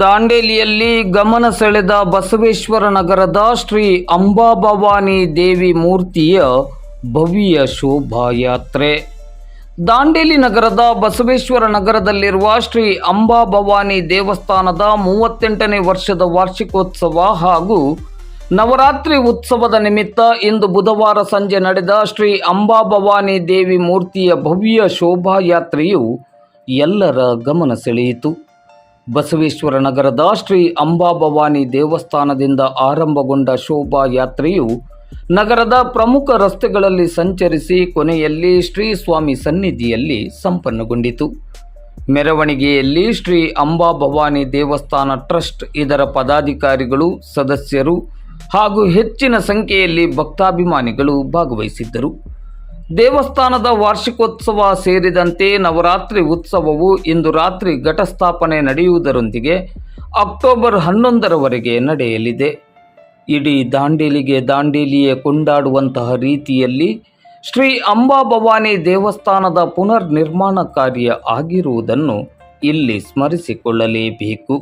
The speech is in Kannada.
ದಾಂಡೇಲಿಯಲ್ಲಿ ಗಮನ ಸೆಳೆದ ಬಸವೇಶ್ವರ ನಗರದ ಶ್ರೀ ಅಂಬಾಭವಾನಿ ದೇವಿ ಮೂರ್ತಿಯ ಭವ್ಯ ಶೋಭಾಯಾತ್ರೆ. ದಾಂಡೇಲಿ ನಗರದ ಬಸವೇಶ್ವರ ನಗರದಲ್ಲಿರುವ ಶ್ರೀ ಅಂಬಾಭವಾನಿ ದೇವಸ್ಥಾನದ ಮೂವತ್ತೆಂಟನೇ ವರ್ಷದ ವಾರ್ಷಿಕೋತ್ಸವ ಹಾಗೂ ನವರಾತ್ರಿ ಉತ್ಸವದ ನಿಮಿತ್ತ ಇಂದು ಬುಧವಾರ ಸಂಜೆ ನಡೆದ ಶ್ರೀ ಅಂಬಾಭವಾನಿ ದೇವಿ ಮೂರ್ತಿಯ ಭವ್ಯ ಶೋಭಾಯಾತ್ರೆಯು ಎಲ್ಲರ ಗಮನ ಸೆಳೆಯಿತು. ಬಸವೇಶ್ವರ ನಗರದ ಶ್ರೀ ಅಂಬಾಭವಾನಿ ದೇವಸ್ಥಾನದಿಂದ ಆರಂಭಗೊಂಡ ಶೋಭಾಯಾತ್ರೆಯು ನಗರದ ಪ್ರಮುಖ ರಸ್ತೆಗಳಲ್ಲಿ ಸಂಚರಿಸಿ ಕೊನೆಯಲ್ಲಿ ಶ್ರೀ ಸ್ವಾಮಿ ಸನ್ನಿಧಿಯಲ್ಲಿ ಸಂಪನ್ನಗೊಂಡಿತು. ಮೆರವಣಿಗೆಯಲ್ಲಿ ಶ್ರೀ ಅಂಬಾಭವಾನಿ ದೇವಸ್ಥಾನ ಟ್ರಸ್ಟ್, ಇದರ ಪದಾಧಿಕಾರಿಗಳು, ಸದಸ್ಯರು ಹಾಗೂ ಹೆಚ್ಚಿನ ಸಂಖ್ಯೆಯಲ್ಲಿ ಭಕ್ತಾಭಿಮಾನಿಗಳು ಭಾಗವಹಿಸಿದ್ದರು. ದೇವಸ್ಥಾನದ ವಾರ್ಷಿಕೋತ್ಸವ ಸೇರಿದಂತೆ ನವರಾತ್ರಿ ಉತ್ಸವವು ಇಂದು ರಾತ್ರಿ ಘಟಸ್ಥಾಪನೆ ನಡೆಯುವುದರೊಂದಿಗೆ ಅಕ್ಟೋಬರ್ ಹನ್ನೊಂದರವರೆಗೆ ನಡೆಯಲಿದೆ. ಇಡೀ ದಾಂಡೇಲಿಗೆ ದಾಂಡೇಲಿಯೇ ಕೊಂಡಾಡುವಂತಹ ರೀತಿಯಲ್ಲಿ ಶ್ರೀ ಅಂಬಾಭವಾನಿ ದೇವಸ್ಥಾನದ ಪುನರ್ ನಿರ್ಮಾಣ ಕಾರ್ಯ ಆಗಿರುವುದನ್ನು ಇಲ್ಲಿ ಸ್ಮರಿಸಿಕೊಳ್ಳಲೇಬೇಕು.